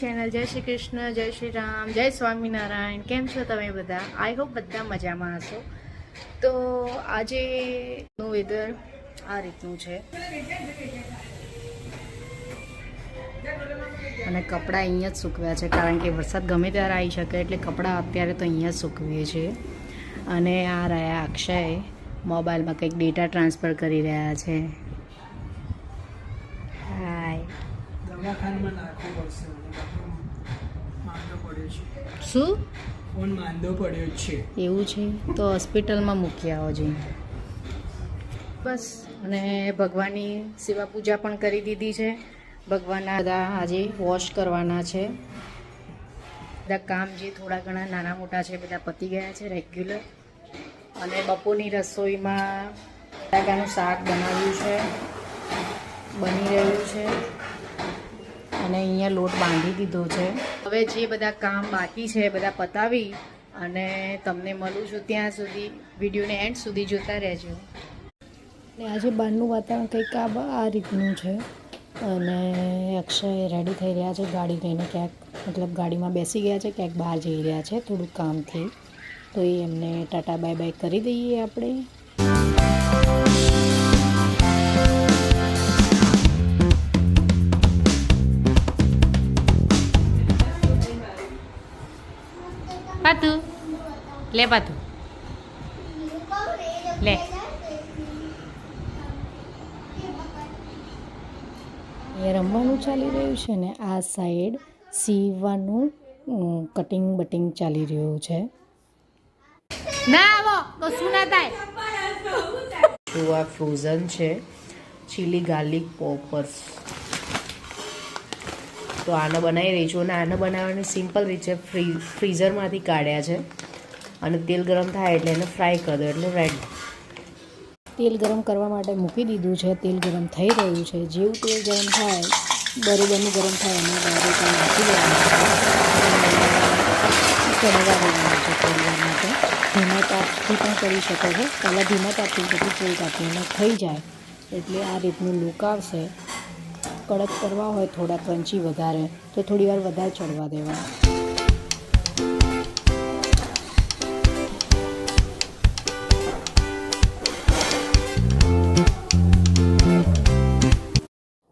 Channel જય શ્રી કૃષ્ણ, જય શ્રી રામ, જય સ્વામિનારાયણ. કેમ છો તમે બધા? આઈ હોપ બધા મજામાં હશો. તો આજે નું વેધર આ રીતનું છે. અને કપડાં અહીંયા જ સૂકવ્યા છે, કારણ કે વરસાદ ગમે ત્યારે આવી શકે, એટલે કપડાં અત્યારે તો અહીંયા જ સૂકવીએ છીએ. અને આ રહ્યા અક્ષય. મોબાઈલમાં કંઈક ડેટા ટ્રાન્સફર કરી રહ્યા છે. દવાખાનામાં નાખવો પડશે માંદો પડ્યો છે. શું? ફોન માંદો પડ્યો છે. એવું છે? તો હોસ્પિટલમાં મૂકી આવો જોઈએ બસ અને ભગવાનની સેવા પૂજા પણ કરી દીધી છે. ભગવાનના બધા આજે વોશ કરવાના છે. બધા કામ જે થોડા ઘણા નાના મોટા છે બધા પતી ગયા છે રેગ્યુલર અને બપોરની રસોઈમાં બટાકાનું શાક બનાવ્યું છે. બની રહ્યું છે. અને અહીંયા લોટ બાંધી દીધો છે. હવે જે બધા કામ બાકી છે એ બધા પતાવી અને તમને મળું છું ત્યાં સુધી. વિડીયોને એન્ડ સુધી જોતા રહેજો. ને આજે બહારનું વાતાવરણ કંઈક આ બ- આ રીતનું છે. અને અક્ષય રેડી થઈ રહ્યા છે ગાડી લઈને ક્યાંક. મતલબ ગાડીમાં બેસી ગયા છે ક્યાંક બહાર જઈ રહ્યા છે થોડુંક કામથી. તો એ એમને ટાટા બાય બાય કરી દઈએ આપણે. પાતું લે પાતું લે. એ રમવાનું ચાલી રહ્યું છે ને આ સાઈડ સીવવાનું કટિંગ બટિંગ ચાલી રહ્યું છે. ના આવો કશું ના થાય? તો આ ફ્રોઝન છે ચીલી ગાર્લિક પોપર્સ તો આને બનાવી રહી છું અને આને બનાવવાની સિમ્પલ રીતે ફ્રી, ફ્રીઝરમાંથી કાઢ્યા છે. અને તેલ ગરમ થાય એટલે એને ફ્રાય કરી દો એટલે રેડ તેલ ગરમ કરવા માટે મૂકી દીધું છે. તેલ ગરમ થઈ રહ્યું છે. જેવું તેલ ગરમ થાય, બરોબરનું ગરમ થાય, એમાં ડાયરેક્ટ નાખી દેવાનું છે. થોડી માટે. ધીમા તાપથી પણ કરી શકો છો. પહેલાં ધીમા તાપથી, પછી તેલ તાપીને થઈ જાય. એટલે આ રીતનું લુક આવશે. કડક કરવા હોય, થોડા ક્રંચી વધારે, તો થોડી વાર વધારે ચડવા દેવા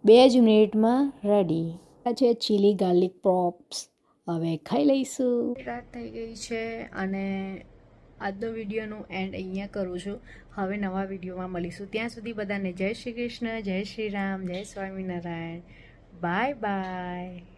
બે જ મિનિટમાં રેડી આ છે ચીલી ગાર્લિક પ્રોપ્સ હવે ખાઈ લઈશું. રાત થઈ ગઈ છે અને આજનો વિડીયોનું એન્ડ અહીંયા કરું છું. હવે નવા વિડીયોમાં મળીશું. ત્યાં સુધી બધાને જય શ્રી કૃષ્ણ, જય શ્રી રામ, જય સ્વામિનારાયણ. Bye bye